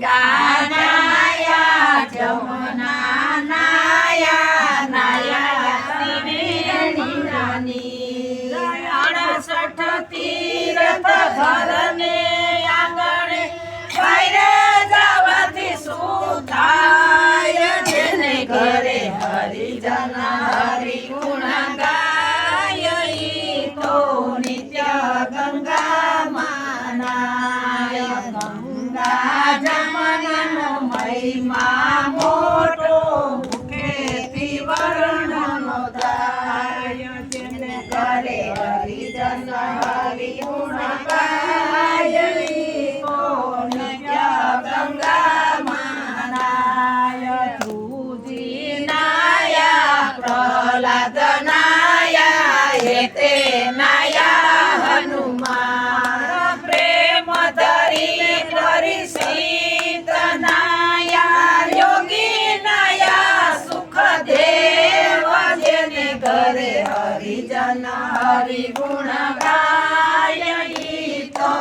ગાનાયા જમના નાયા ત્રિવેણી રાની અડસઠ તીર્થ ધરને આંગણે બહારે જવાથી થાય જેને ઘરે હરિજન હરિ ગુણ ગાય તો નિત્ય ગંગા માનાય, ગંગા નાયા હનુમાન, પ્રેમ ધરી કરી સીત નાયા, યોગી નાયા સુખ દેવ જેને ઘરે હરિજન હરિ ગુણ ગાય તો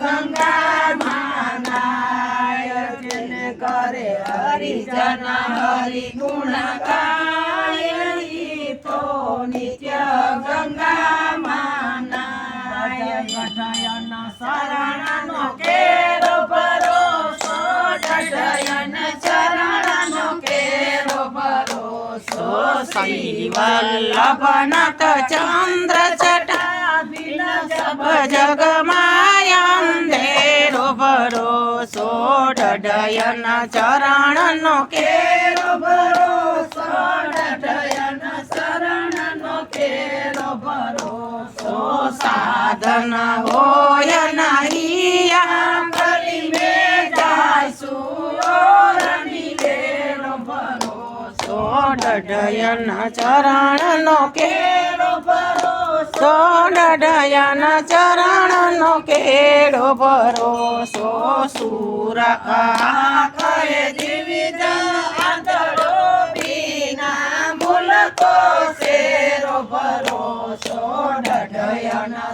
ગંગા માનાય, જેને ઘરે હરિજન હરિ ગુણ ગાય. શ્રી વલ્લભનાથ ચંદ્ર સબ જગમાય અંધેરો ભરોસો ચરણ નો કેરો ભરોસો ડઢયન શરણનો કેરો ભરોસો સાધન હોય નહીં સો ડઢયના ચરણનો કેળો ભરો સો ડઢયના ચરણનો કેળો ભરો. સો સુરખા કહે જીવિત આંધળો બીના મુલકો શેરો ભરો. સો ડઢયના